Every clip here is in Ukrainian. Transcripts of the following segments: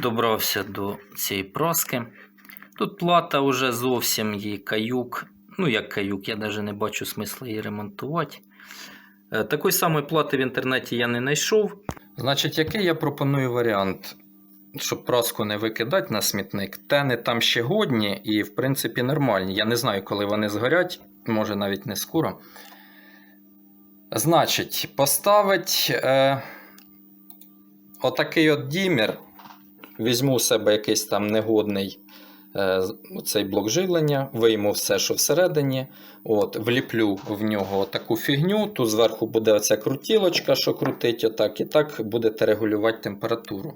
добрався до цієї праски. Тут плата вже зовсім її каюк. Ну, як каюк, я навіть не бачу смисла її ремонтувати. Е, Такої самої плати в інтернеті я не знайшов. Значить, який я пропоную варіант, щоб праску не викидати на смітник? Тени там ще годні і, в принципі, нормальні. Я не знаю, коли вони згорять, може навіть не скоро. Значить, поставить е, отакий от дімер. Візьму у себе якийсь там негодний е, цей блок живлення, вийму все, що всередині. От, вліплю в нього таку фігню. Тут зверху буде оця крутілочка, що крутить отак, і так будете регулювати температуру.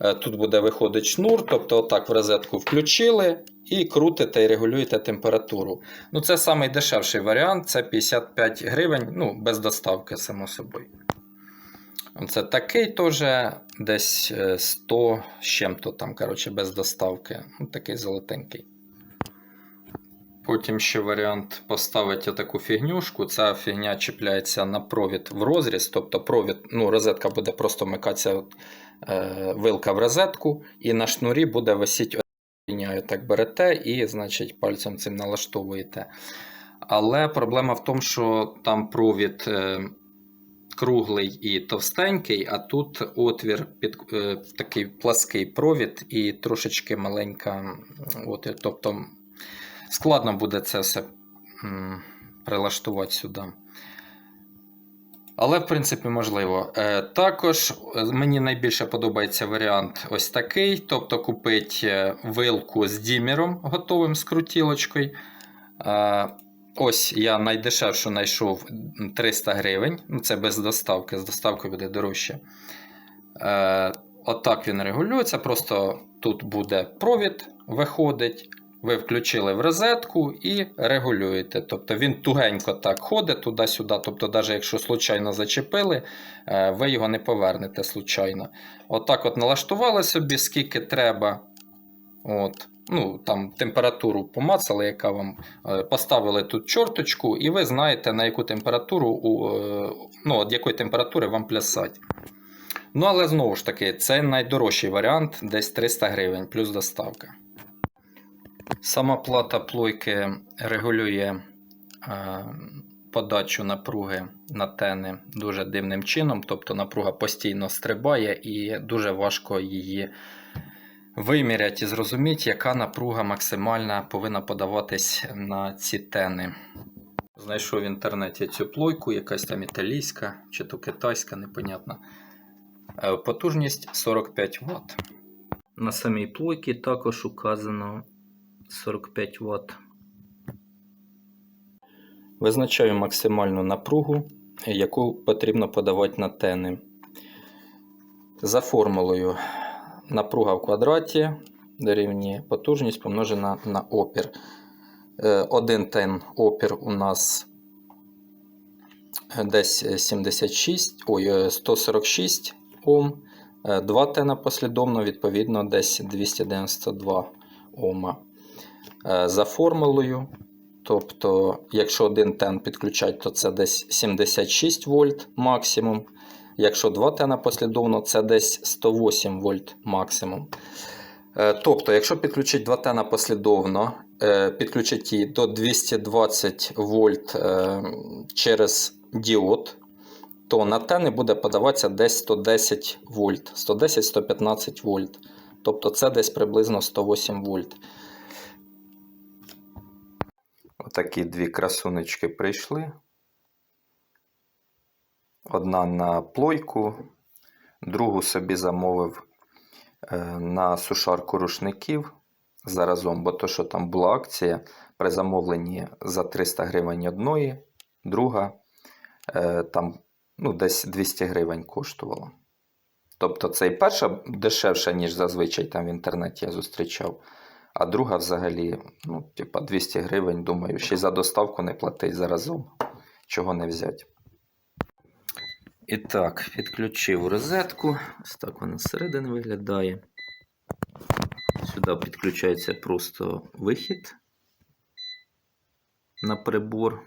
Е, Тут буде виходить шнур, тобто отак в розетку включили і крутите і регулюєте температуру. Ну, Це самий варіант, це 55 гривень, ну, без доставки, само собою. Це такий теж десь е, 100 з чим-то там, коротше, без доставки. Ну, такий золотенький. Потім ще варіант поставити таку фігнюшку. Ця фігня чіпляється на провід в розріз, тобто провід, ну, розетка буде просто вмикатися е, вилка в розетку, і на шнурі буде висіти фігня. Так берете і, значить, пальцем цим налаштовуєте. Але проблема в тому, що там провід е, круглий і товстенький, а тут отвір під е, такий плаский провід і трошечки маленька отвір. Тобто складно буде це все м, прилаштувати сюди. Але, в принципі, можливо. Е, також е, мені найбільше подобається варіант ось такий. Тобто купити вилку з дімером готовим з крутілочкою. Е, ось я найдешевшу знайшов 300 гривень. Ну, Це без доставки, з доставкою буде дорожче. Е, отак він регулюється. Просто тут буде провід, виходить. Ви включили в розетку і регулюєте. Тобто він тугенько так ходить туди-сюди. Тобто, навіть якщо случайно зачепили, е, ви його не повернете случайно. Отак от налаштували собі, скільки треба. От. Ну, там температуру помацали, яка вам е, поставили тут чорточку, і ви знаєте, на яку температуру, е, ну, от якої температури вам плясать. Ну, але знову ж таки, це найдорожчий варіант, десь 300 гривень плюс доставка. Сама плата плойки регулює е, подачу напруги на тени дуже дивним чином, тобто напруга постійно стрибає і дуже важко її виміряти і зрозуміти, яка напруга максимальна повинна подаватись на ці тени. Знайшов в інтернеті цю плойку, якась там італійська чи то китайська, непонятно. Е, Потужність 45 Вт. На самій плойці також указано 45 Вт. Визначаю максимальну напругу, яку потрібно подавати на тени. За формулою напруга в квадраті дорівнює потужність помножена на опір. Е, Один тен опір у нас десь 76, ой, е, 146 Ом. Е, Два тена послідовно, відповідно, десь 292 Ома. Е, За формулою. Тобто, якщо один тен підключать, то це десь 76 вольт максимум. Якщо 2 тена послідовно, це десь 108 вольт максимум. Е, Тобто, якщо підключити 2 тена послідовно, е, підключити її до 220 вольт е, через діод, то на тени буде подаватися десь 110 вольт, 110-115 вольт. Тобто це десь приблизно 108 вольт. Отакі дві красунечки прийшли. Одна на плойку, другу собі замовив е, на сушарку рушників заразом, бо то, що там була акція при замовленні за 300 гривень одної, друга е, там ну, десь 200 гривень коштувала. Тобто це і перша дешевша, ніж зазвичай там в інтернеті я зустрічав. А друга взагалі, ну, типа 200 гривень, думаю, ще й за доставку не платить заразом. Чого не взяти. І так, підключив розетку. Ось так вона зсередини виглядає. Сюди підключається просто вихід на прибор.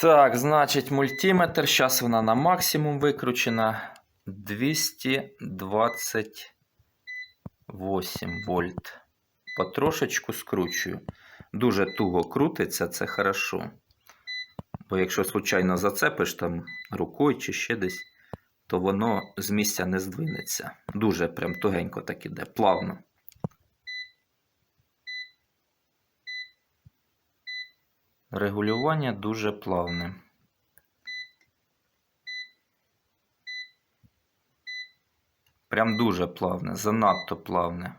Так, значить, мультиметр. Зараз вона на максимум викручена. 228 вольт. Потрошечку скручую. Дуже туго крутиться, це хорошо. Бо якщо случайно зацепиш там рукою чи ще десь, то воно з місця не здвинеться. Дуже прям тугенько так іде, плавно. Регулювання дуже плавне. Прям дуже плавне, занадто плавне.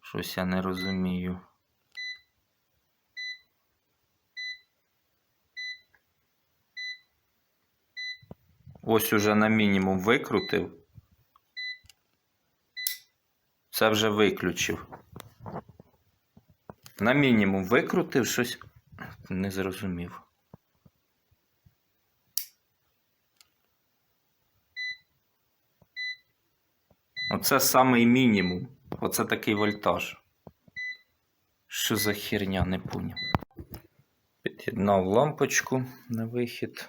Щось я не розумію. Ось уже на мінімум викрутив. Це вже виключив. На мінімум викрутив щось. Не зрозумів. Оце самий мінімум. Оце такий вольтаж. Що за херня, не поняв. Під'єднав лампочку на вихід.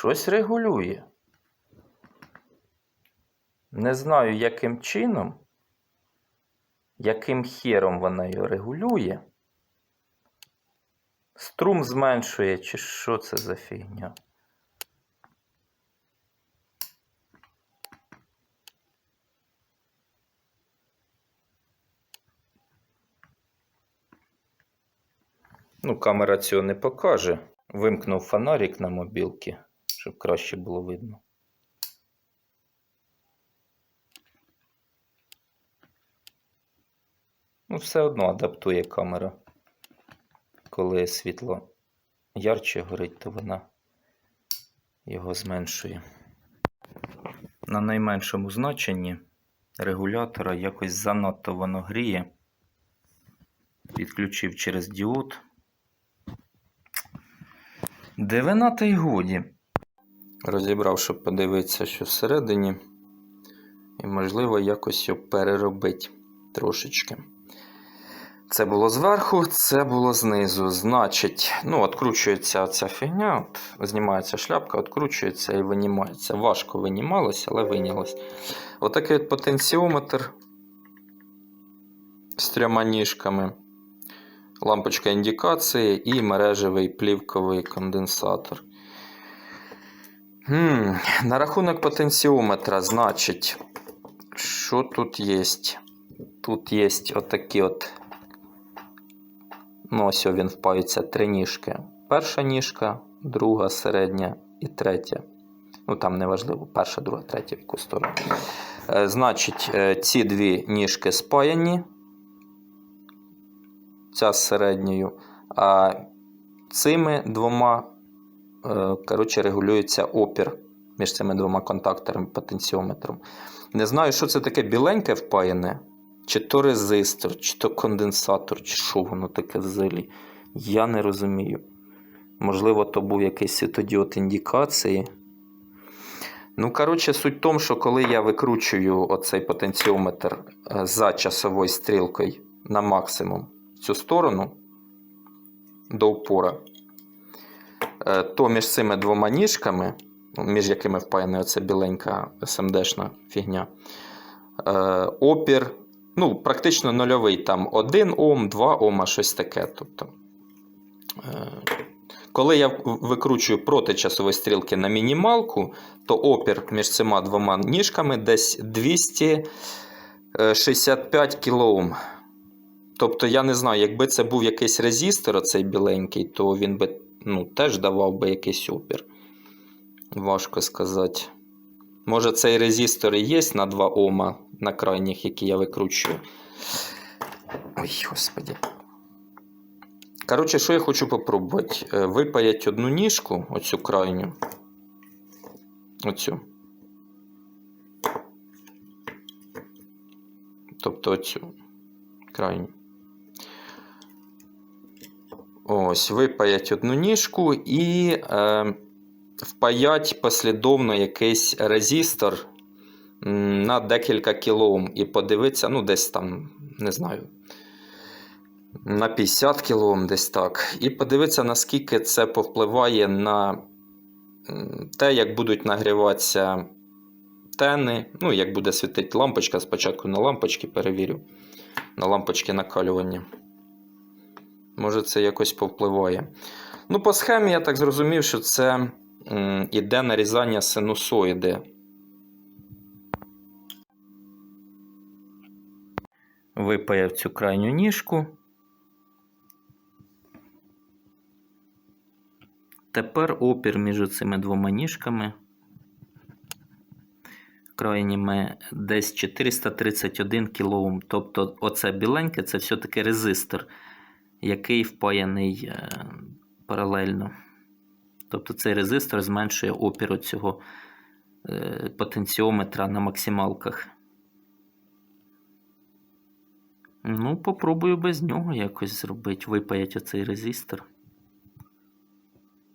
Щось регулює. Не знаю, яким чином, яким хером вона його регулює. Струм зменшує, чи що це за фігня? Ну, камера цього не покаже. Вимкнув фонарик на мобілки, щоб краще було видно. Ну, все одно адаптує камера. Коли світло ярче горить, то вона його зменшує. На найменшому значенні регулятора якось занадто воно гріє. Підключив через діод. Дивина та й годі. Розібрав, щоб подивитися, що всередині. І, можливо, якось його переробити трошечки. Це було зверху, це було знизу. Значить, ну, відкручується ця фігня, от, знімається шляпка, відкручується і винімається. Важко винімалося, але винялось. Отакий от потенціометр з трьома ніжками. Лампочка індикації і мережевий плівковий конденсатор. Хм, на рахунок потенціометра, значить, що тут є? Тут є отакі от. Ну, ось він впаються три ніжки. Перша ніжка, друга, середня і третя. Ну, там неважливо, перша, друга, третя, в яку сторону. Е, значить, е, ці дві ніжки спаяні. Ця з середньою. А цими двома коротше, регулюється опір між цими двома контакторами потенціометром. Не знаю, що це таке біленьке впаяне. Чи то резистор, чи то конденсатор, чи що воно таке взагалі. Я не розумію. Можливо, то був якийсь світодіод індикації. Ну, коротше, суть в тому, що коли я викручую оцей потенціометр е, за часовою стрілкою на максимум в цю сторону до упора, е, то між цими двома ніжками, між якими впаяна оця біленька СМДшна фігня, е, опір ну, практично нульовий. Там 1 Ом, 2 Ома, щось таке. Тобто, е, коли я викручую проти часової стрілки на мінімалку, то опір між цими двома ніжками десь 265 кОм. Тобто, я не знаю, якби це був якийсь резистор, оцей біленький, то він би ну, теж давав би якийсь опір. Важко сказати. Може, цей резистор і є на 2 Ома на крайніх, які я викручую. Ой, господи. Коротше, що я хочу попробувати? Е, Випаять одну ніжку, оцю крайню. Оцю. Тобто оцю крайню. Ось, випаять одну ніжку і е, впаять послідовно якийсь резистор на декілька кілоом і подивитися, ну, десь там, не знаю, на 50 кілоом десь так. І подивитися, наскільки це повпливає на те, як будуть нагріватися тени. Ну, як буде світити лампочка. Спочатку на лампочки перевірю. На лампочки накалювання. Може, це якось повпливає. Ну, по схемі я так зрозумів, що це іде нарізання синусоїди. Випаяв цю крайню ніжку. Тепер опір між цими двома ніжками. Крайніми десь 431 кОм. Тобто, оце біленьке це все-таки резистор, який впаяний е, паралельно. Тобто цей резистор зменшує опір цього е, потенціометра на максималках. Ну, попробую без нього якось зробити, випаять оцей резистор.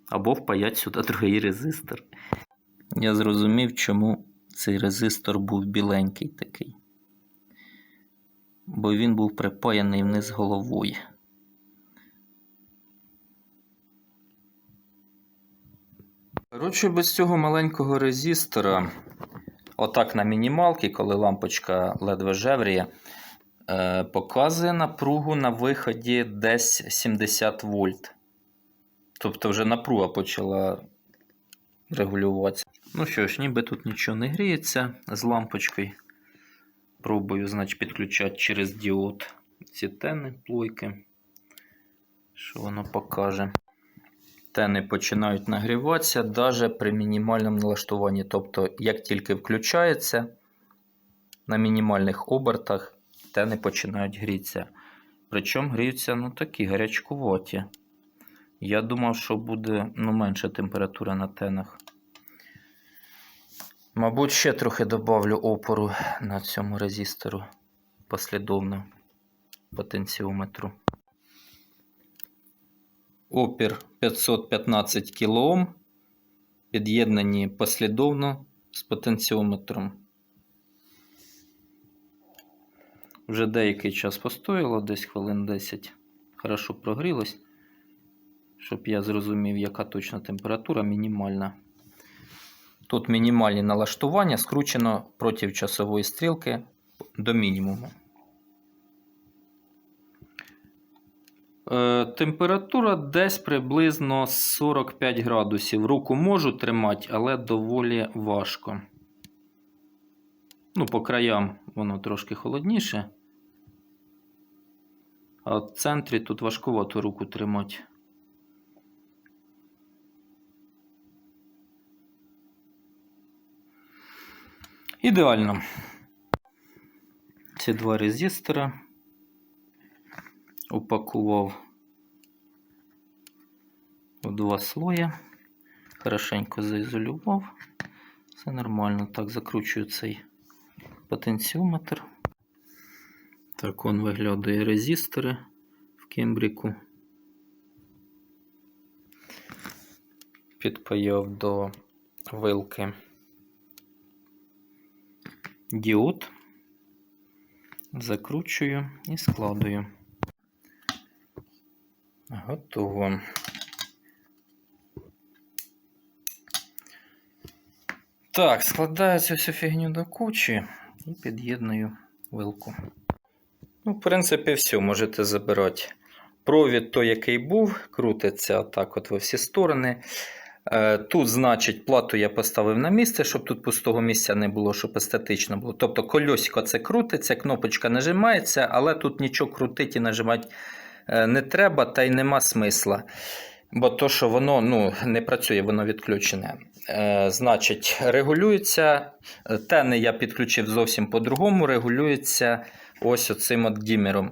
Або впаять сюди другий резистор. Я зрозумів, чому цей резистор був біленький такий. Бо він був припаяний вниз головою. Коротше, без цього маленького резистора, отак на мінімалці, коли лампочка ледве жевріє, е, показує напругу на виході десь 70 вольт. Тобто вже напруга почала регулюватися. Ну що ж, ніби тут нічого не гріється з лампочкою. Пробую, значить, підключати через діод ці тени плойки. Що воно покаже. Тени починають нагріватися навіть при мінімальному налаштуванні. Тобто, як тільки включається на мінімальних обертах, тени починають грітися. Причому гріються ну, такі гарячкуваті. Я думав, що буде ну, менша температура на тенах. Мабуть, ще трохи добавлю опору на цьому резистору послідовно потенціометру. Опір 515 кОм. Під'єднані послідовно з потенціометром. Вже деякий час постояло, десь хвилин 10. Хорошо прогрілось, щоб я зрозумів, яка точна температура мінімальна. Тут мінімальні налаштування скручено проти часової стрілки до мінімуму. Температура десь приблизно 45 градусів. Руку можу тримати, але доволі важко. Ну, по краям воно трошки холодніше. А в центрі тут важкувато руку тримати. Ідеально. Ці два резистора упакував у два слоя. Хорошенько заізолював. Все нормально. Так, закручую цей потенціометр. Так он виглядає резистори в кембріку. Підпаяв до вилки діод, закручую і складую. Готово. Так, складаю цю всю фігню до кучі і під'єдную вилку. Ну, в принципі, все, можете забирати. Провід той, який був, крутиться так от во всі сторони. Е, Тут, значить, плату я поставив на місце, щоб тут пустого місця не було, щоб естетично було. Тобто кольосико це крутиться, кнопочка нажимається, але тут нічого крутити і нажимати не треба, та й нема смисла. Бо то, що воно ну, не працює, воно відключене. Е, Значить, регулюється. Тени я підключив зовсім по-другому, регулюється ось оцим от дімером.